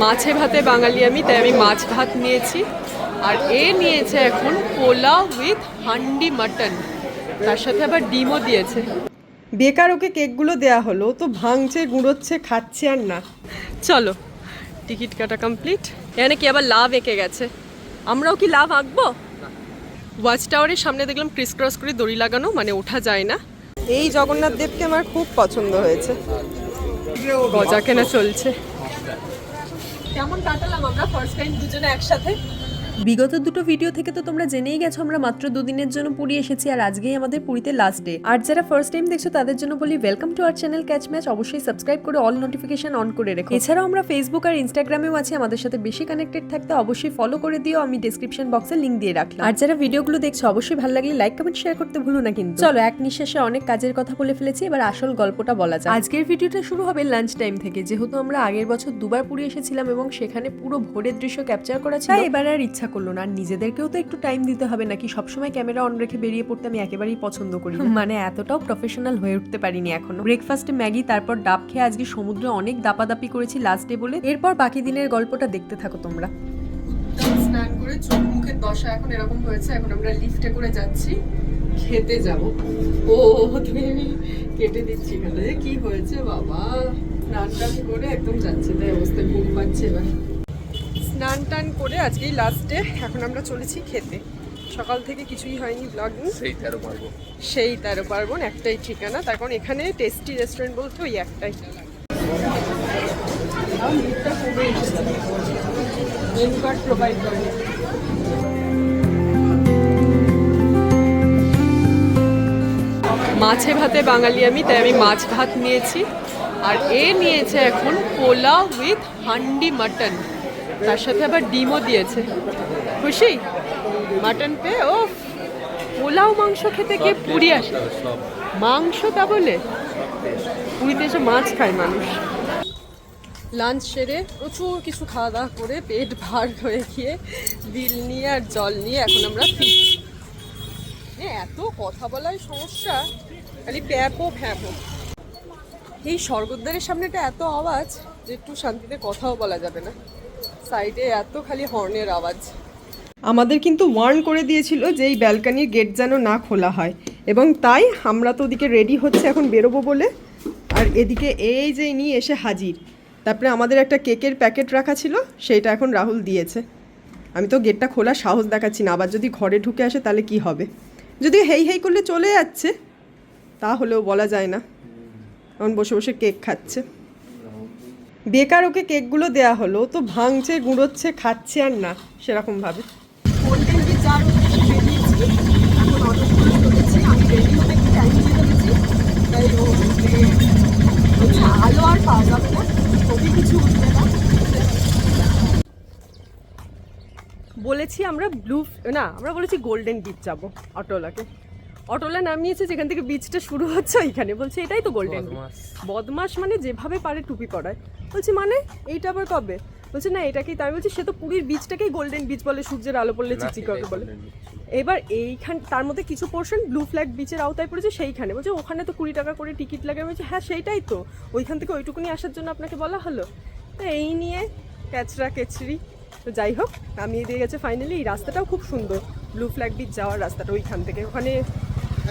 মাছে ভাতে বাঙালি আমি তাই আমি মাছ ভাত নিয়েছি। আর এ নিয়েছে এখন পোলাও উইথ হান্ডি মাটন। তার সাথে আবার ডিমও দিয়েছে। বেকার ওকে কেকগুলো দেয়া হলো তো ভাঙছে গুঁড়োচ্ছে খাচ্ছে আর না। চলো টিকিট কাটা কমপ্লিট এখানে কি আবার লাভ এঁকে গেছে? আমরাও কি লাভ আঁকবো? ওয়াচ টাওয়ারের সামনে দেখলাম ক্রিস ক্রস করে দড়ি লাগানো মানে ওঠা যায় না। এই জগন্নাথ দেবকে আমার খুব পছন্দ হয়েছে। গজা কেনা চলছে। কেমন কাটালাম আমরা? ফার্স্ট টাইম দুজনে একসাথে। বিগত দুটো ভিডিও থেকে তো তোমরা জেনেই গেছো, আমরা মাত্র দুদিনের জন্য পুরী এসেছি, আর আজকেই আমাদের পুরীতে লাস্ট ডে আর যারা ফার্স্ট টাইম দেখছ, তাদের জন্য বলি welcome to our channel catch match অবশ্যই সাবস্ক্রাইব করে অল নোটিফিকেশন অন করে রেখো। এছাড়াও আমরা ফেসবুক আর ইনস্টাগ্রামেও আছি, আমাদের সাথে বেশি কানেক্টেড থাকতে অবশ্যই ফলো করে দিও, আমি ডেসক্রিপশন বক্সে লিংক দিয়ে রাখলাম। আর যারা ভিডিওগুলো দেখছ, অবশ্যই ভালো লাগলে লাইক কমেন্ট শেয়ার করতে ভুলো না কিন্তু। চলো, এক নিঃশ্বাসে অনেক কাজের কথা বলে ফেলেছি, এবার আসল গল্পটা বলা যায় আজকের ভিডিওটা শুরু হবে লাঞ্চ টাইম থেকে, যেহেতু আমরা আগের বছর দুবার পুরী এসেছিলাম এবং সেখানে পুরো ভোরের দৃশ্য ক্যাপচার করা ছিল। এবার আর ইচ্ছা করল না। আর নিজেদেরকেও তো একটু টাইম দিতে হবে নাকি? সবসময় ক্যামেরা অন রেখে বেরিয়ে পড়তে আমি একেবারেই পছন্দ করি মানে এতটাও প্রফেশনাল হয়ে উঠতে পারিনি এখনও। ব্রেকফাস্টে ম্যাগি তারপর ডাব খেয়ে আজকে সমুদ্রে অনেক দাপাদাপি করেছি লাস্ট ডে বলে। এরপর বাকি দিনের গল্পটা দেখতে থাকো তোমরা। স্নান করে চোখ মুখের দশা এখন এরকম হয়েছে এখন আমরা লিফটে করে যাচ্ছি। খেতে যাব। ও তুমি কেটে দিচ্ছি এখানে। কি হয়েছে বাবা? স্নান করে একদম যাচ্ছে তাই অবস্থায় ঘুম পাচ্ছে এবার। স্নান টান করে আজকেই লাস্ট ডে এখন আমরা চলেছি খেতে। সকাল থেকে কিছুই হয়নি ব্লগ সেই তেরো পারব সেই তেরো পার্বণ একটাই ঠিকানা। তার কারণ এখানে টেস্টি রেস্টুরেন্ট বলতে ওই একটাই। প্রোভাইড করে মাছে ভাতে বাঙালি আমি তাই আমি মাছ ভাত নিয়েছি। আর এ নিয়েছে এখন পোলাও উইথ হান্ডি মাটন তার সাথে আবার ডিমও দিয়েছে। খুশি? মাটন পেয়ে ও পোলাও মাংস খেতে গিয়ে পুরী আসে। মাংস তা বলে? পুরীতে এসে মাছ খায় মানুষ। লাঞ্চ সেরে প্রচুর কিছু খাওয়া দাওয়া করে পেট ভার হয়ে গিয়ে বিল নিয়ে আর জল নিয়ে এখন আমরা ফিরছি। এ, এত কথা বলার সমস্যা? খালি প্যাপো ফ্যাপো এই স্বর্গদ্বারের সামনেটা এত আওয়াজ যে একটু শান্তিতে কথাও বলা যাবে না। সাইডে এত খালি হর্নের আওয়াজ। আমাদের কিন্তু ওয়ার্ন করে দিয়েছিল যে এই ব্যালকানির গেট যেন না খোলা হয়। এবং তাই আমরা তো ওদিকে রেডি হচ্ছে এখন বেরোবো বলে। আর এদিকে এই যে নিয়ে এসে হাজির। তারপরে আমাদের একটা কেকের প্যাকেট রাখা ছিল, সেইটা এখন রাহুল দিয়েছে। আমি তো গেটটা খোলার সাহস দেখাচ্ছি না, আবার যদি ঘরে ঢুকে আসে তাহলে কি হবে? যদি হেই হেই করলে চলে যাচ্ছে, তাহলেও বলা যায় না। এখন বসে বসে কেক খাচ্ছে। বেকার ওকে কেকগুলো দেয়া হলো তো ভাঙছে, গুঁড়োচ্ছে, খাচ্ছে আর না, সেরকমভাবে। আলো আর পাওয়া বলেছি আমরা ব্লু না, আমরা বলেছি গোল্ডেন বিচ যাব অটোলাকে অটোলা নামিয়েছে যেখান থেকে বিচটা শুরু হচ্ছে ওইখানে। বলছে এটাই তো গোল্ডেন বদমাস। মানে যেভাবে পারে টুপি পরায়। বলছি মানে? এইটা আবার কবে? বলছে না এটাকেই তাই বলছি সে তো পুরীর বিচটাকেই গোল্ডেন বিচ বলে সূর্যের আলো পড়লে চিচি করে বলে। এবার এইখান তার মধ্যে কিছু পোর্শন ব্লু ফ্ল্যাগ বিচের আওতায় পড়েছে সেইখানে। বলছে ওখানে তো কুড়ি টাকা করে টিকিট লাগে। বলছে হ্যাঁ সেইটাই তো। ওইখান থেকে ওইটুকুনি আসার জন্য আপনাকে বলা হলো। তো এই নিয়ে ক্যাচরা কেচরি। তো যাই হোক নামিয়ে দিয়ে গেছে ফাইনালি এই রাস্তাটাও খুব সুন্দর। ব্লু ফ্ল্যাগ বিচ যাওয়ার রাস্তাটা ওইখান থেকে। ওখানে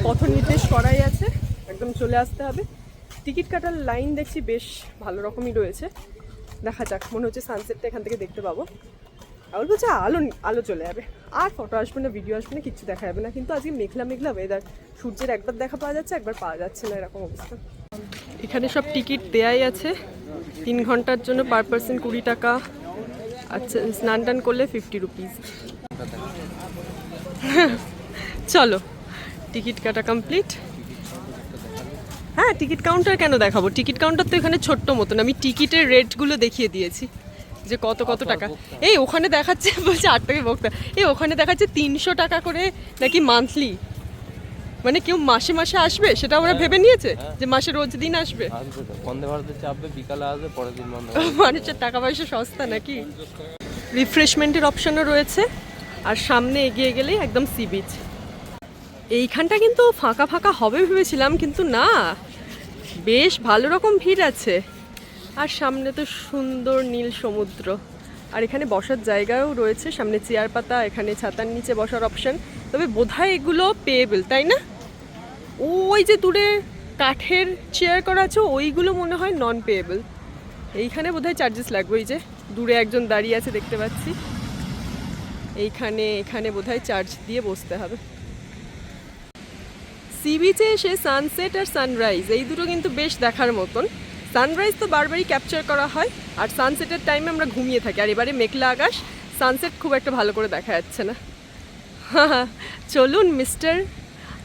পথ নির্দেশ করাই আছে, একদম চলে আসতে হবে। টিকিট কাটার লাইন দেখছি বেশ ভালো রকমই রয়েছে। দেখা যাক, মনে হচ্ছে সানসেটটা এখান থেকে দেখতে পাবো। আর বলছে, আলো আলো চলে যাবে। আর ফটো আসবে না ভিডিও আসবে না, কিচ্ছু দেখা যাবে না। কিন্তু আজকে মেঘলা মেঘলা ওয়েদার সূর্যের একবার দেখা পাওয়া যাচ্ছে, একবার পাওয়া যাচ্ছে না, এরকম অবস্থা। এখানে সব টিকিট দেয়াই আছে। তিন ঘণ্টার জন্য পার পার্সন কুড়ি টাকা। আচ্ছা স্নান টান করলে ফিফটি রুপিস চলো। টিকিট কাটা কমপ্লিট? হ্যাঁ টিকিট কাউন্টার কেন দেখাবো? টিকিট কাউন্টার তো এখানে ছোট্ট মতন। আমি টিকিটের রেটগুলো দেখিয়ে দিয়েছি যে কত কত টাকা। এই ওখানে দেখাচ্ছে বলছে আট টাকা বক্তা। এই ওখানে দেখাচ্ছে তিনশো টাকা করে নাকি মান্থলি মানে কেউ মাসে মাসে আসবে? সেটা ওরা ভেবে নিয়েছে যে মাসে রোজ দিন আসবে? আসবে বন্দে ভারতে চাপবে বিকালে আসবে পরের দিন মানুষের টাকা পয়সা সস্তা নাকি? রিফ্রেশমেন্টের অপশনও রয়েছে। আর সামনে এগিয়ে গেলেই একদম সি বিচ এইখানটা কিন্তু ফাঁকা ফাঁকা হবে ভেবেছিলাম, কিন্তু না। বেশ ভালো রকম ভিড় আছে। আর সামনে তো সুন্দর নীল সমুদ্র। আর এখানে বসার জায়গাও রয়েছে, সামনে চেয়ার পাতা, এখানে ছাতার নিচে বসার অপশান তবে বোধহয় এগুলো পেয়েবল, তাই না? ওই যে দূরে কাঠের চেয়ার করা আছে, ওইগুলো মনে হয় নন পেয়েবল এইখানে বোধহয় চার্জেস লাগবে ওই যে দূরে একজন দাঁড়িয়ে আছে দেখতে পাচ্ছি। এইখানে, এখানে বোধহয় চার্জ দিয়ে বসতে হবে। সি বিচে এসে সানসেট আর সানরাইজ, এই দুটো কিন্তু বেশ দেখার মতন। সানরাইজ তো বারবারই ক্যাপচার করা হয়, আর সানসেটের টাইমে আমরা ঘুমিয়ে থাকি। আর এবারে মেঘলা আকাশ, সানসেট খুব একটা ভালো করে দেখা যাচ্ছে না। চলুন মিস্টার,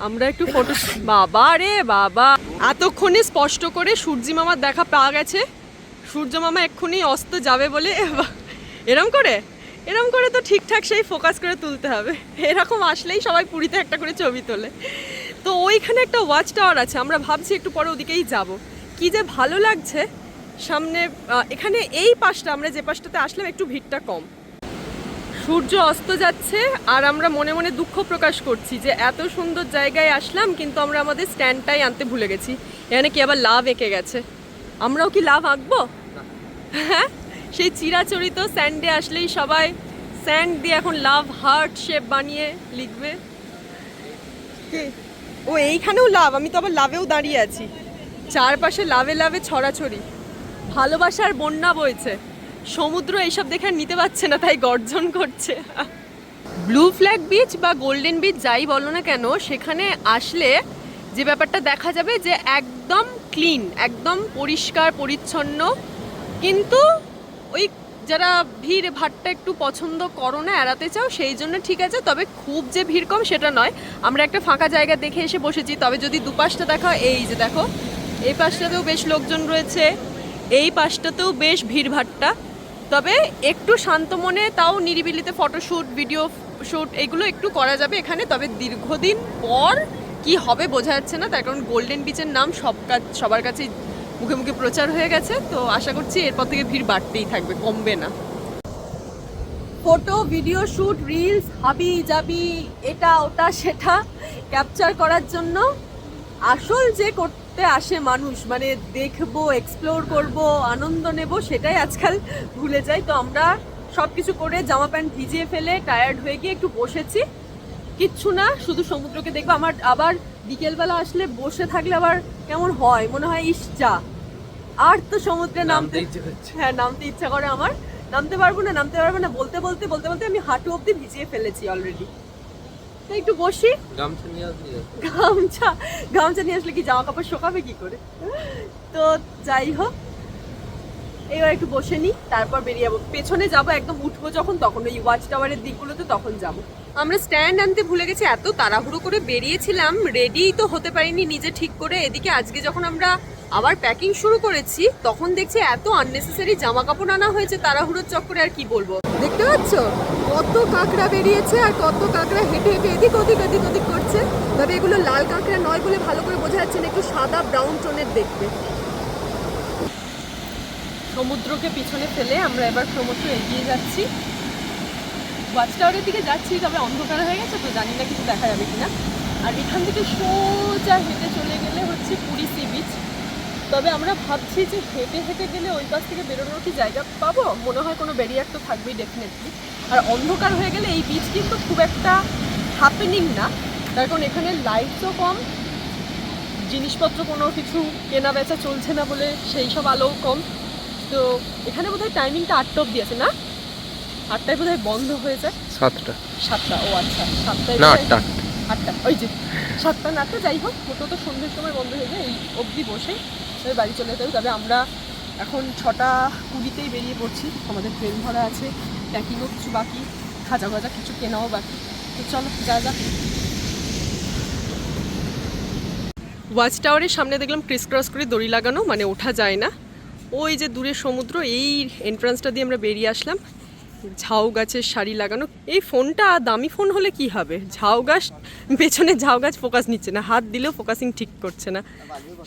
আমরা একটু ফটো বাবা রে, বাবা। এতক্ষণে স্পষ্ট করে সূর্যি মামার দেখা পাওয়া গেছে। সূর্য মামা এক্ষুনি অস্ত যাবে বলে এরম করে? এরম করে তো ঠিকঠাক সেই ফোকাস করে তুলতে হবে। এরকম আসলেই সবাই পুরীতে একটা করে ছবি তোলে। তো ওইখানে একটা ওয়াচ টাওয়ার আছে, আমরা ভাবছি একটু পরে ওদিকেই যাব। কি যে ভালো লাগছে, সামনে এখানে এই পাশটা, আমরা যে পাশটাতে আসলাম, একটু ভিড়টা কম। সূর্য অস্ত যাচ্ছে, আর আমরা মনে মনে দুঃখ প্রকাশ করছি যে এত সুন্দর জায়গায় আসলাম, কিন্তু আমরা আমাদের স্ট্যান্ডটাই আনতে ভুলে গেছি। এখানে কি আবার লাভ এঁকে গেছে? আমরাও কি লাভ আঁকবো? হ্যাঁ? সেই চিরাচরিত স্যান্ডে আসলেই সবাই স্যান্ড দিয়ে এখন লাভ হার্ট শেপ বানিয়ে লিখবে। কে? ও, এইখানেও লাভ, আমি তো আবার লাভেও দাঁড়িয়ে আছি। চারপাশে লাভে লাভে ছড়াছড়ি। ভালোবাসার বন্যা বইছে। সমুদ্র এইসব দেখে নিতে পারছে না, তাই গর্জন করছে। ব্লু ফ্ল্যাগ বিচ বা গোল্ডেন বিচ যাই বলো না কেন, সেখানে আসলে যে ব্যাপারটা দেখা যাবে যে একদম ক্লিন একদম পরিষ্কার, পরিচ্ছন্ন। কিন্তু ওই যারা ভিড় ভাট্টা একটু পছন্দ করো না, এড়াতে চাও, সেই জন্য ঠিক আছে, তবে খুব যে ভিড় কম সেটা নয়। আমরা একটা ফাঁকা জায়গা দেখে এসে বসেছি, তবে যদি দুপাশটা দেখা, এই যে দেখো, এই পাশটাতেও বেশ লোকজন রয়েছে, এই পাশটাতেও বেশ ভিড় ভাট্টা। তবে একটু শান্ত মনে, তাও নিরিবিলিতে ফটোশ্যুট ভিডিও শ্যুট এগুলো একটু করা যাবে এখানে, তবে দীর্ঘদিন পর কি হবে বোঝা যাচ্ছে না, তার কারণ গোল্ডেন বিচের নাম সব কাজ সবার কাছেই মুখে মুখে প্রচার হয়ে গেছে, তো আশা করছি এরপর থেকে ভিড় বাড়তেই থাকবে, কমবে না। ফটো, ভিডিও শ্যুট রিলস, হাবি জাবি, এটা, ওটা, সেটা ক্যাপচার করার জন্য আসল যে করতে আসে মানুষ মানে দেখব এক্সপ্লোর করব, আনন্দ নেব, সেটাই আজকাল ভুলে যাই। তো আমরা সব কিছু করে জামা প্যান্ট ভিজিয়ে ফেলে টায়ার্ড হয়ে গিয়ে একটু বসেছি। কিচ্ছু না, শুধু সমুদ্রকে দেখব। আমার আবার বিকেলবেলা আসলে বসে থাকলে আবার কেমন হয়? মনে হয়, ইস, যা। আর তো সমুদ্রে নামতে। হ্যাঁ নামতে ইচ্ছা করে আমার। নামতে পারব না নামতে পারব না বলতে বলতে বলতে বলতে আমি হাঁটু অব্দি ভিজিয়ে ফেলেছি অলরেডি তো একটু বসি। গামছা নিয়ে আসলি গামছা গামছা নিয়ে আসলে কি জামা কাপড় শোকাবে কি করে? তো যাই হোক। এবার একটু বসে নিই, তারপর বেরিয়ে যাব। পেছনে যাব একদম, উঠবো যখন, তখন ওই ওয়াচ টাওয়ারের দিকগুলোতে তখন যাব। আমরা স্ট্যান্ড আনতে ভুলে গেছি, এত তাড়াহুড়ো করে বেরিয়েছিলাম রেডি তো হতে পারিনি নিজে ঠিক করে। এদিকে আজকে যখন আমরা আবার প্যাকিং শুরু করেছি, তখন দেখছি এত আননেসেসারি জামা কাপড় আনা হয়েছে তাড়াহুড়োর চক্করে, আর কি বলব? দেখতে পাচ্ছ? কত কাঁকড়া বেরিয়েছে আর কত কাঁকড়া হেঁটে হেঁটে এদিক ওদিক এদিক ওদিক করছে। তবে এগুলো লাল কাঁকড়া নয় বলে ভালো করে বোঝা যাচ্ছে না, একটু সাদা ব্রাউন টোনের দেখতে। সমুদ্রকে পিছনে ফেলে আমরা এবার ক্রমশ এগিয়ে যাচ্ছি। ওয়াচ টাওয়ারের দিকে যাচ্ছি তবে অন্ধকার হয়ে গেছে, তো জানি না কিছু দেখা যাবে কিনা। আর এখান থেকে সোজা হেঁটে চলে গেলে হচ্ছে পুরী সি বিচ। তবে আমরা ভাবছি যে হেঁটে হেঁটে গেলে ওই পাশ থেকে বেরোনোর কি জায়গা পাবো? মনে হয় কোনো ব্যারিয়ার তো থাকবেই ডেফিনেটলি আর অন্ধকার হয়ে গেলে এই বিচ কিন্তু খুব একটা হ্যাপেনিং না। তার কারণ এখানে লাইটসও কম, জিনিসপত্র কোনো কিছু কেনা বেচা চলছে না বলে সেই সব আলোও কম। তো এখানে বোধহয় টাইমিংটা আটটা অব্দি আছে না? আটটায় বোধহয় বন্ধ হয়ে যায়। সাতটা। সাতটা ও আচ্ছা সাতটায় না আটটা। আটটা ওই যে সাতটা না আটটা যাই হোক মোটো তো সন্ধ্যের সময় বন্ধ হয়ে যায় এই অবধি বসে বাড়ি চলে যেতে হবে। তবে আমরা এখন ছটা কুড়িতেই বেরিয়ে পড়ছি। আমাদের ট্রেন ধরা আছে প্যাকিংও কিছু বাকি খাজা ভাজা কিছু কেনাও বাকি। তো চলো যা যা। ওয়াচ টাওয়ারের সামনে দেখলাম ক্রিস ক্রস করে দড়ি লাগানো মানে ওঠা যায় না। ওই যে দূরে সমুদ্র, এই এন্ট্রান্সটা দিয়ে আমরা বেরিয়ে আসলাম। ঝাউ গাছের শাড়ি লাগানো। এই ফোনটা দামি ফোন হলে কি হবে? ঝাউ গাছ, পেছনে ঝাউ গাছ ফোকাস নিচ্ছে না। হাত দিলেও ফোকাসিং ঠিক করছে না।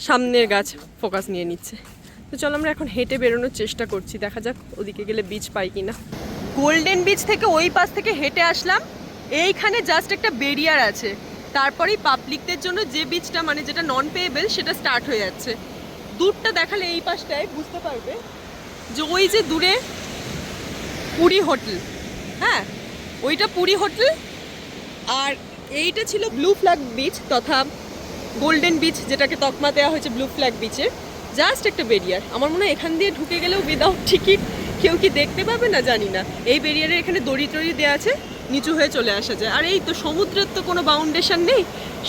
সামনের গাছ ফোকাস নিয়ে নিচ্ছে। তো চলো আমরা এখন হেঁটে বেরোনোর চেষ্টা করছি। দেখা যাক ওদিকে গেলে বিচ পাই কি না গোল্ডেন বিচ থেকে ওই পাশ থেকে হেঁটে আসলাম। এইখানে জাস্ট একটা বেরিয়ার আছে। তারপরেই পাবলিকদের জন্য যে বিচটা মানে যেটা নন পেয়েবেল সেটা স্টার্ট হয়ে যাচ্ছে। দূরটা দেখালে এই পাশটায় বুঝতে পারবে যে ওই যে দূরে পুরী হোটেল হ্যাঁ? ওইটা পুরী হোটেল আর এইটা ছিল ব্লু ফ্ল্যাগ বিচ তথা গোল্ডেন বিচ যেটাকে তকমা দেওয়া হয়েছে ব্লু ফ্ল্যাগ বিচে জাস্ট একটা বেরিয়ার আমার মনে হয় এখান দিয়ে ঢুকে গেলেও উইদাউট টিকিট কেউ কি দেখতে পাবে না জানি না। এই বেরিয়ারে এখানে দড়ি টড়ি দেওয়া আছে নিচু হয়ে চলে আসা যায়। আর এই তো সমুদ্রের তো কোনো বাউন্ডেশন নেই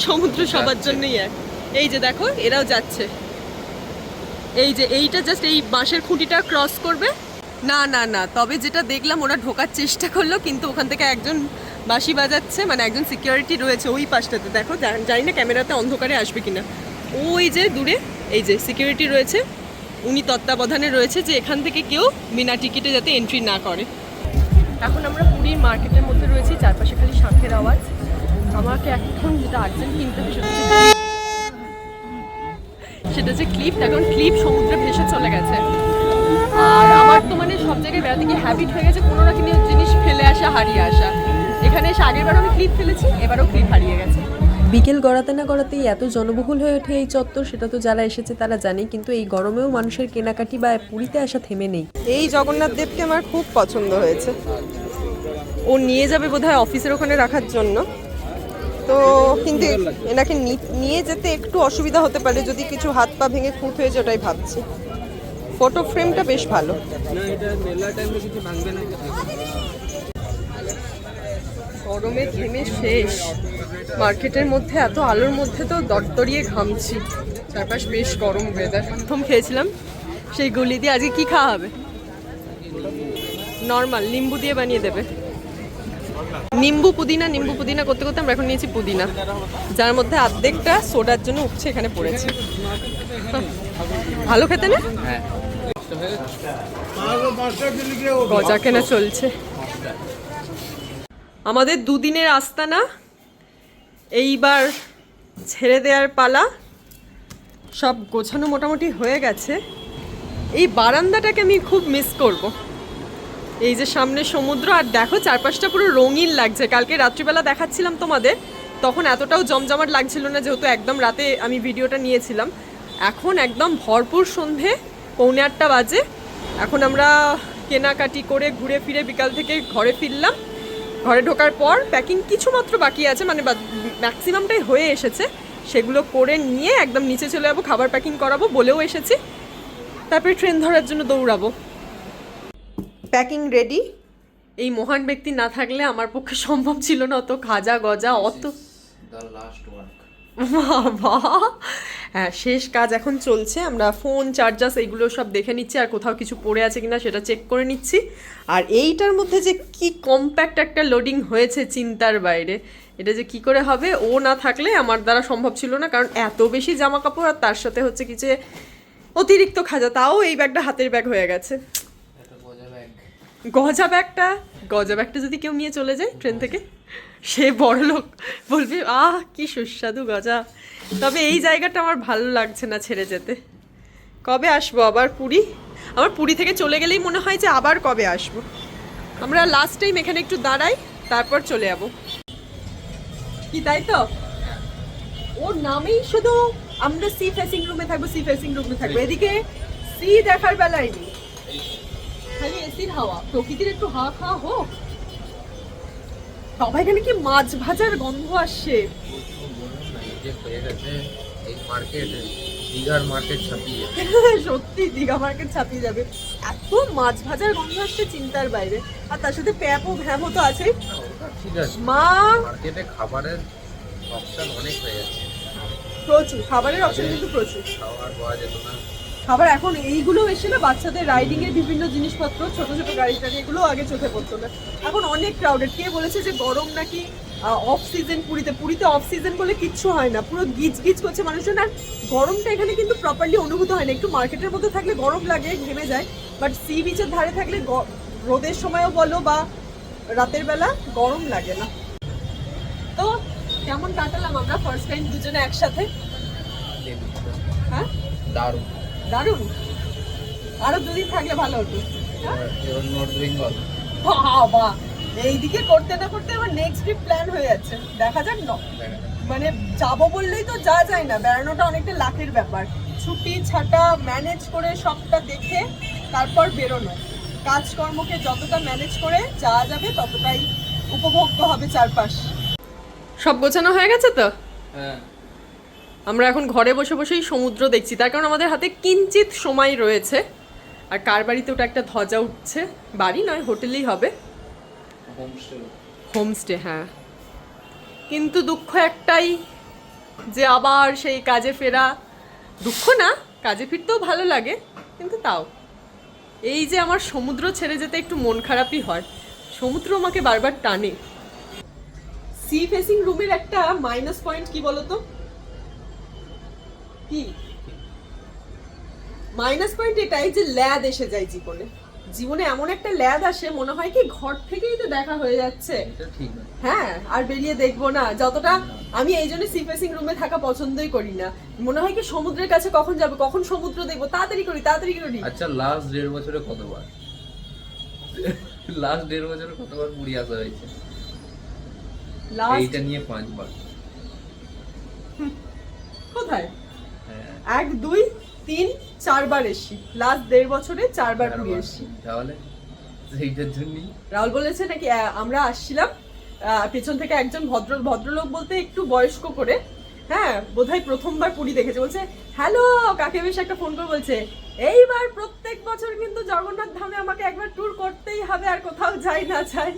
সমুদ্র সবার জন্যই এক। এই যে দেখো এরাও যাচ্ছে। এই যে, এইটা জাস্ট এই বাঁশের খুঁটিটা ক্রস করবে? না না না, তবে যেটা দেখলাম ওরা ঢোকার চেষ্টা করল, কিন্তু ওখান থেকে একজন বাঁশি বাজাচ্ছে মানে একজন সিকিউরিটি রয়েছে ওই পাশটাতে। দেখো জানি না ক্যামেরাতে অন্ধকারে আসবে কিনা। ওই যে দূরে, এই যে সিকিউরিটি রয়েছে, উনি তত্ত্বাবধানে রয়েছে যে এখান থেকে কেউ বিনা টিকিটে যাতে এন্ট্রি না করে। এখন আমরা পুরীর মার্কেটের মধ্যে রয়েছি, চারপাশে খালি শাঁখের আওয়াজ। আমাকে এখন যেটা আর্জেন্ট কিনতে হবে সেটা সেটা যে ক্লিপ এখন ক্লিপ সমুদ্রে ভেসে চলে গেছে। আর আমার তো মানে সব জায়গায় বেড়াতে গিয়ে হ্যাবিট হয়ে গেছে কোনো না কোনো জিনিস ফেলে আসা হারিয়ে আসা। এখানে এসে আগেরবার আমি ক্লিপ ফেলেছি এবারও ক্লিপ হারিয়ে গেছে। বিকেল গড়াতে না গড়াতেই এত জনবহুল হয়ে ওঠে এই চত্বর সেটা তো যারা এসেছে তারা জানে কিন্তু এই গরমেও মানুষের কেনাকাটি বা পুরীতে আসা থেমে নেই। এই জগন্নাথ দেবকে আমার খুব পছন্দ হয়েছে। ও নিয়ে যাবে বোধহয় অফিসের ওখানে রাখার জন্য। তো কিন্তু এনাকে নি- নিয়ে যেতে একটু অসুবিধা হতে পারে যদি কিছু হাত পা ভেঙে খুঁত হয়ে যায় ওটাই ভাবছি। ফটো ফ্রেমটা বেশ ভালো। না এটা মেলা টাইমে কিছু ভাঙবে না। গরমে ঘেমে শেষ। মার্কেটের মধ্যে এত আলোর মধ্যে তো দরদরিয়ে ঘামছি। চারপাশ বেশ গরম ওয়েদার প্রথম খেয়েছিলাম। সেই গুলি দিয়ে আজকে কি খাওয়া হবে? নর্মাল নিম্বু দিয়ে বানিয়ে দেবে। নিম্বু পুদিনা নিম্বু পুদিনা করতে করতে আমরা এখন নিয়েছি পুদিনা। যার মধ্যে অর্ধেকটা সোডার জন্য উঠছে এখানে পড়েছে। ভালো খেতে না? হ্যাঁ। গজা কেনা চলছে। আমাদের দুদিনের আস্তানা। এইবার ছেড়ে দেওয়ার পালা। সব গোছানো মোটামুটি হয়ে গেছে। এই বারান্দাটাকে আমি খুব মিস করব। এই যে সামনে সমুদ্র, আর দেখো চারপাশটা পুরো রঙিন লাগছে। কালকে রাত্রিবেলা দেখাচ্ছিলাম তোমাদের, তখন এতটাও জমজমাট লাগছিল না, যেহেতু একদম রাতে আমি ভিডিওটা নিয়েছিলাম। এখন একদম ভরপুর সন্ধে, পৌনে আটটা বাজে। এখন আমরা কেনাকাটি করে ঘুরে ফিরে বিকাল থেকে ঘরে ফিরলাম। ঘরে ঢোকার পর প্যাকিং কিছু মাত্র বাকি আছে মানে ম্যাক্সিমামটাই হয়ে এসেছে। সেগুলো করে নিয়ে একদম নিচে চলে যাব, খাবার প্যাকিং করাবো বলেও এসেছি। তারপরে ট্রেন ধরার জন্য দৌড়াবো। প্যাকিং রেডি এই মহান ব্যক্তি না থাকলে আমার পক্ষে সম্ভব ছিল না অত খাজা গজা অত বাবা। হ্যাঁ শেষ কাজ এখন চলছে। আমরা ফোন চার্জার্স এইগুলো সব দেখে নিচ্ছি আর কোথাও কিছু পড়ে আছে কিনা সেটা চেক করে নিচ্ছি। আর এইটার মধ্যে যে কি কম্প্যাক্ট একটা লোডিং হয়েছে চিন্তার বাইরে এটা যে কি করে হবে ও না থাকলে আমার দ্বারা সম্ভব ছিল না কারণ এত বেশি জামা কাপড় আর তার সাথে হচ্ছে কি যে অতিরিক্ত খাজা তাও এই ব্যাগটা হাতের ব্যাগ হয়ে গেছে। গজা ব্যাগটা গজা ব্যাগটা যদি কেউ নিয়ে চলে যায় ট্রেন থেকে সে বড় লোক বলবে আহ কি সুস্বাদু গজা তবে এই জায়গাটা আমার ভালো লাগছে না ছেড়ে যেতে। কবে আসব আবার পুরী? আমার পুরী থেকে চলে গেলেই মনে হয় যে আবার কবে আসব। আমরা লাস্ট টাইম এখানে একটু দাঁড়াই তারপর চলে যাব। কি তাই তো? ওর নামেই শুধু আমরা সি ফেসিং রুমে থাকব সি ফেসিং রুমে থাকব। এদিকে সি দেখার বেলায় নেই। খালি এসির হাওয়া। প্রকৃতির একটু হাওয়া খাওয়া হোক। বাবা এখানে কি মাছ ভাজার গন্ধ আসছে? দীঘার মার্কেট ছাপিয়ে সত্যি দীঘা মার্কেট ছাপিয়ে যাবে। এত মাছ ভাজার গন্ধ আসছে চিন্তার বাইরে। আর তার সাথে প্যাপ ও ভ্যামও তো আছে মা! মার্কেটে খাবারের অপশন অনেক হয়ে যাচ্ছে প্রচুর খাবারের অপশন কিন্তু প্রচুর। খাবার পাওয়া যেত না। খাবার এখন এইগুলো এসে না বাচ্চাদের রাইডিং এর বিভিন্ন জিনিসপত্র ছোট ছোট গাড়ি টাড়ি এগুলো আগে চোখে পড়তো না। এখন অনেক ক্রাউডেড কে বলেছে যে গরম নাকি অফ সিজন পুরীতে? পুরীতে অফ সিজন বলে কিচ্ছু হয় না। পুরো গিজ গিজ করছে মানুষজন। আর গরমটা এখানে কিন্তু প্রপারলি অনুভূত হয় না। একটু মার্কেটের মধ্যে থাকলে গরম লাগে ঘেমে যায়। বাট সি বিচের ধারে থাকলে রোদের সময়ও বলো বা রাতের বেলা গরম লাগে না। তো কেমন কাটালাম আমরা? ফার্স্ট টাইম দুজনে একসাথে। হ্যাঁ? দারুণ। দারুণ। আরও দুদিন থাকলে ভালো হতো। বাবা এইদিকে করতে না করতে আমার নেক্সট ট্রিপ প্ল্যান হয়ে যাচ্ছে। দেখা যাক না। মানে যাব বললেই তো যা যায় না। বেড়ানোটা অনেকটা লাখের ব্যাপার। ছুটি ছাটা ম্যানেজ করে সবটা দেখে তারপর বেরোনো। কাজকর্মকে যতটা ম্যানেজ করে যাওয়া যাবে ততটাই উপভোগ্য হবে চারপাশ। সব গোছানো হয়ে গেছে তো? হ্যাঁ। আমরা এখন ঘরে বসে বসেই সমুদ্র দেখছি। তার কারণ আমাদের হাতে কিঞ্চিত সময় রয়েছে। আর কার বাড়িতে ওটা একটা ধ্বজা উঠছে? বাড়ি নয় হোটেলেই হবে। হোমস্টে। হোমস্টে হ্যাঁ। কিন্তু দুঃখ একটাই যে আবার সেই কাজে ফেরা। দুঃখ না কাজে ফিরতেও ভালো লাগে কিন্তু তাও। এই যে আমার সমুদ্র ছেড়ে যেতে একটু মন খারাপই হয়। সমুদ্র আমাকে বারবার টানে। সি ফেসিং রুমের একটা মাইনাস পয়েন্ট কি বলতো? কি? মাইনাস পয়েন্ট এটাই যে ল্যাদ এসে যায় জীবনে। জীবনে এমন একটা ল্যাদ আসে মনে হয় কি ঘর থেকেই তো দেখা হয়ে যাচ্ছে। হ্যাঁ আর বেরিয়ে দেখব না। যতটা আমি এই জন্য সি ফেসিং রুমে থাকা পছন্দই করি না। মনে হয় কি সমুদ্রের কাছে কখন যাবে কখন সমুদ্র দেখব? তাড়াতাড়ি করি তাড়াতাড়ি করি। আচ্ছা লাস্ট দেড় বছরে কতবার? লাস্ট দেড় বছরে কতবার পুরী আসা হয়েছে? লাস্ট এইটা নিয়ে পাঁচবার। কোথায়? এক দুই তিন চারবার এসি লাস্ট দেড় বছরে চারবার ঘুরে এসি তাহলে সেইটার জন্যই। রাহুল বলেছে নাকি আহ, আমরা আসছিলাম আহ, পেছন থেকে একজন ভদ্র ভদ্রলোক বলতে একটু বয়স্ক করে হ্যাঁ বোধহয় প্রথমবার পুরী দেখেছে। বলছে হ্যালো কাকে বেশ একটা ফোন করে? বলছে এইবার প্রত্যেক বছর কিন্তু জগন্নাথ ধামে আমাকে একবার ট্যুর করতেই হবে আর কোথাও যাই না যাই।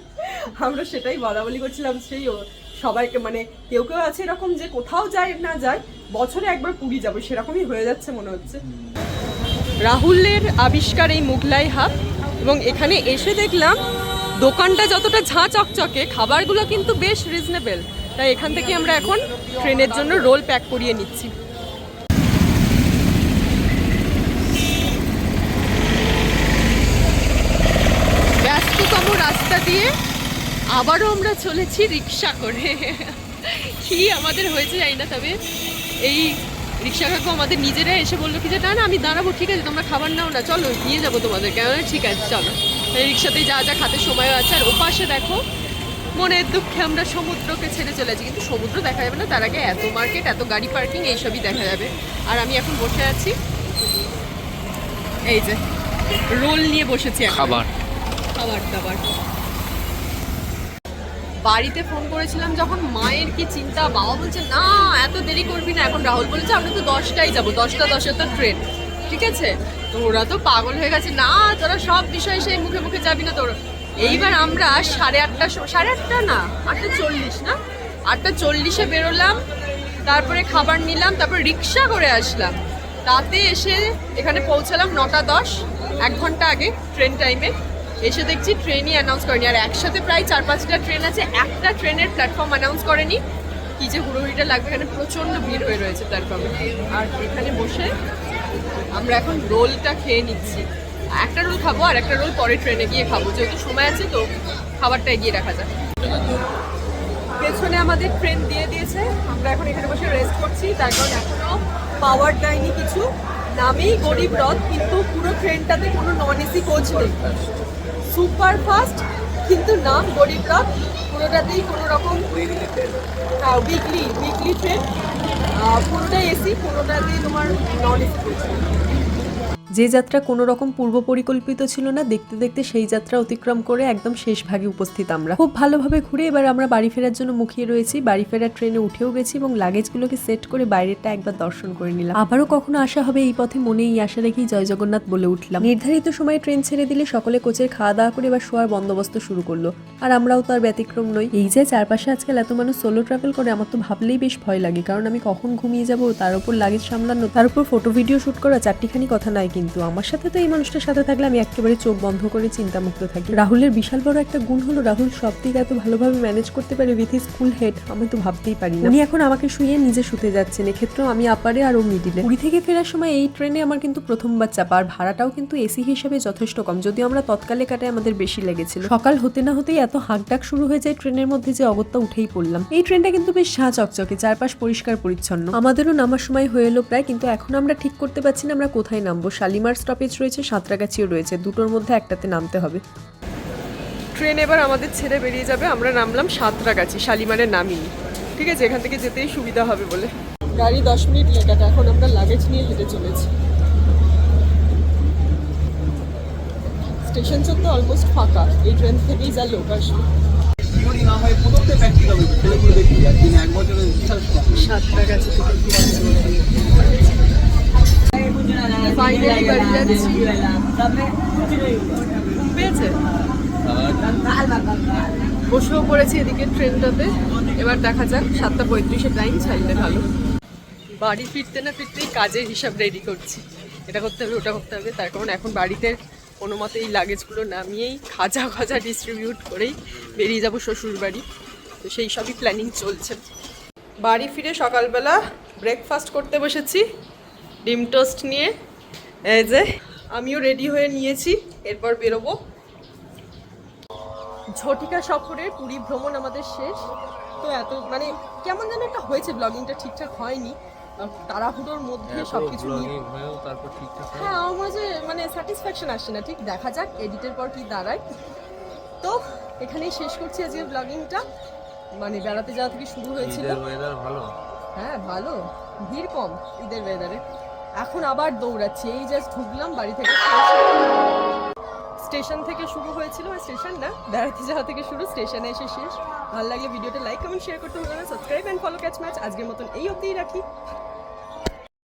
আমরা সেটাই বলা বলি করছিলাম সেই ও- সবাইকে মানে কেউ কেউ আছে এরকম যে কোথাও যায় না যায়, বছরে একবার পুরী যাব, সেরকমই হয়ে যাচ্ছে মনে হচ্ছে। রাহুলের আবিষ্কার এই মুগলাই হাব এবং এখানে এসে দেখলাম দোকানটা যতটা ঝাঁ চকচকে, খাবারগুলো কিন্তু বেশ রিজনেবল তাই এখান থেকে আমরা এখন ট্রেনের জন্য রোল প্যাক করিয়ে নিচ্ছি। ব্যস্ততম রাস্তা দিয়ে আবারও আমরা চলেছি রিক্সা করে। কি আমাদের হয়েছে জানি না তবে এই রিক্সা কাকু আমাদের নিজেরা এসে বলল কি যে না না আমি দাঁড়াবো ঠিক আছে তোমরা খাবার নাও না চলো নিয়ে যাব তোমাদের কেন ঠিক আছে চলো। এই রিক্সাতেই যা যা খাতে সময় আছে। আর ওপাশে দেখো মনের দুঃখে আমরা সমুদ্রকে ছেড়ে চলেছি কিন্তু সমুদ্র দেখা যাবে না তার আগে এত মার্কেট এত গাড়ি পার্কিং এইসবই দেখা যাবে। আর আমি এখন বসে আছি এই যে রোল নিয়ে বসেছি খাবার। খাবার দাবার। বাড়িতে ফোন করেছিলাম যখন মায়ের কি চিন্তা, বাবা বলছে, না, এত দেরি করবি না। এখন রাহুল বলেছে, আমরা তো দশটায় যাব, দশটা দশে তো ট্রেন ঠিক আছে? তো ওরা তো পাগল হয়ে গেছে, না, তোরা সব বিষয়ে সেই মুখে মুখে যাবি না তোর। এইবার আমরা সাড়ে আটটা সাড়ে আটটা না, আটটা চল্লিশ না? আটটা চল্লিশে বেরোলাম, তারপরে খাবার নিলাম, তারপর রিক্সা করে আসলাম। তাতে এসে এখানে পৌঁছালাম নটা দশ, এক ঘণ্টা আগে ট্রেন টাইমে এসে দেখছি ট্রেনই অ্যানাউন্স করেনি। আর একসাথে প্রায় চার পাঁচটা ট্রেন আছে, একটা ট্রেনের প্ল্যাটফর্ম অ্যানাউন্স করেনি। কি যে হুড়োহুড়িটা লাগবে, এখানে প্রচণ্ড ভিড় হয়ে রয়েছে প্ল্যাটফর্মে আর এখানে বসে আমরা এখন রোলটা খেয়ে নিচ্ছি। একটা রোল খাব আর একটা রোল পরে ট্রেনে গিয়ে খাব। যেহেতু সময় আছে, তো খাবারটা এগিয়ে রাখা যাক। পেছনে আমাদের ট্রেন দিয়ে দিয়েছে। আমরা এখন এখানে বসে রেস্ট করছি। তার কারণ এখনও পাওয়ার দেয়নি কিছু। নামেই গরিব রথ, কিন্তু পুরো ট্রেনটাতে কোনো নন এসি কোচ নেই। সুপার ফাস্ট, কিন্তু নাম গরিব রথ পুরোটাতেই কোনো রকম হ্যাঁ উইকলি উইকলি ট্রেন পুরোটাই এসি পুরোটাতেই তোমার নন এসি যে যাত্রা কোনো রকম পূর্ব পরিকল্পিত ছিল না, দেখতে দেখতে সেই যাত্রা অতিক্রম করে একদম শেষ ভাগে উপস্থিত আমরা। খুব ভালোভাবে ঘুরে এবার আমরা বাড়ি ফেরার জন্য মুখিয়ে রয়েছি। বাড়ি ফেরার ট্রেনে উঠেও গেছি এবং লাগেজগুলোকে সেট করে বাইরেটা একবার দর্শন করে নিলাম। আবারও কখনো আসা হবে এই পথে মনে এই আশা রেখেই জয় জগন্নাথ বলে উঠলাম। নির্ধারিত সময়ে ট্রেন ছেড়ে দিলে সকলে কোচের খাওয়া দাওয়া করে এবার শোয়ার বন্দোবস্ত শুরু করল। আর আমরাও তার ব্যতিক্রম নই। এই যে চারপাশে আজকাল এত মানুষ সোলো ট্রাভেল করে, আমার তো ভাবলেই বেশ ভয় লাগে। কারণ আমি কখন ঘুমিয়ে যাব, তার উপর লাগেজ সামলানো, তার উপর ফটো ভিডিও শুট করা, চারটিখানি কথা নয় কিন্তু আমার সাথে তো এই মানুষটার সাথে থাকলে আমি একেবারে চোখ বন্ধ করে চিন্তামুক্ত থাকি। রাহুলের বিশাল বড় একটা গুণ হলো রাহুল সব দিক এত ভালোভাবে ম্যানেজ করতে পারে উইথ স্কুল হেড আমি তো ভাবতেই পারি উনি এখন আমাকে শুয়ে নিজে শুতে যাচ্ছেন, এক্ষেত্রেও আমি আপারে আর মিডিলে পুরী থেকে ফেরার সময় এই ট্রেনে আমার কিন্তু প্রথমবার চাপা আর ভাড়াটাও কিন্তু এসি হিসেবে যথেষ্ট কম। যদিও আমরা তৎকালে কাটায় আমাদের বেশি লেগেছিল। সকাল হতে না হতেই এত হাঁকডাক শুরু হয়ে যায় ট্রেনের মধ্যে যে অগত্যা উঠেই পড়লাম। এই ট্রেনটা কিন্তু বেশ সাঁ চকচকে চারপাশ পরিষ্কার পরিচ্ছন্ন। আমাদেরও নামার সময় হয়ে এলো প্রায়, কিন্তু এখন আমরা ঠিক করতে পারছি না, আমরা কোথায় নামবো? শালিমার স্টপেজ রয়েছে, সাঁতরাগাছিও রয়েছে, দুটোর মধ্যে একটাতে নামতে হবে। ট্রেন এবার আমাদের ছেড়ে বেরিয়ে যাবে, আমরা নামলাম সাঁতরাগাছি, শালিমারে নামিনি। ঠিক আছে, এখান থেকে যেতেই সুবিধা হবে বলে। গাড়ি দশ মিনিট আছে, এখন আমরা লাগেজ নিয়ে হেঁটে চলেছি। স্টেশন চত্বর অলমোস্ট ফাঁকা, এই ট্রেন থেকেই যা লোক আসবে। সাতটা থেকে ফাইনালি বাড়ি যাচ্ছি পেয়েছে? বসেও পড়েছি এদিকে ট্রেনটাতে। এবার দেখা যাক, সাতটা পঁয়ত্রিশে টাইম ছাড়লে ভালো। বাড়ি ফিরতে না ফিরতেই কাজের হিসাব রেডি করছি। এটা করতে হবে, ওটা করতে হবে। তার কারণ এখন বাড়িতে কোনো মতে এই লাগেজগুলো নামিয়েই খাজা খাজা ডিস্ট্রিবিউট করেই বেরিয়ে যাব শ্বশুর বাড়ি তো সেই সবই প্ল্যানিং চলছে। বাড়ি ফিরে সকালবেলা ব্রেকফাস্ট করতে বসেছি। ডিম টোস্ট নিয়ে। এই যে আমিও রেডি হয়ে নিয়েছি এরপর বেরোবো। ঝটিকা সফরের পুরী ভ্রমণ আমাদের শেষ। তো এত মানে কেমন যেন একটা হয়েছে ব্লগিংটা ঠিকঠাক হয়নি। তাড়াহুড়োর মধ্যে সব কিছু নিয়ে ব্লগিং হয়েও তারপর ঠিকঠাক হয়। হ্যাঁ আমার মাঝে মানে স্যাটিসফ্যাকশন আসে না ঠিক? দেখা যাক এডিটের পর কি দাঁড়ায়। তো এখানেই শেষ করছি আজকে ব্লগিংটা মানে বেড়াতে যাওয়া থেকে শুরু হয়েছিল। ভালো? হ্যাঁ ভালো। ভিড় কম ঈদের ওয়েদারে এখন আবার দৌড়াচ্ছি। এই জাস্ট ঢুকলাম, বাড়ি থেকে স্টেশন থেকে শুরু হয়েছিল। স্টেশন না, বেড়াতে যাওয়া থেকে শুরু, স্টেশনে এসে শেষ। ভালো লাগলে ভিডিওটা লাইক কমেন্ট শেয়ার করতে হবে না। Subscribe and follow catch match আজকের মতন এই অবধিই রাখি।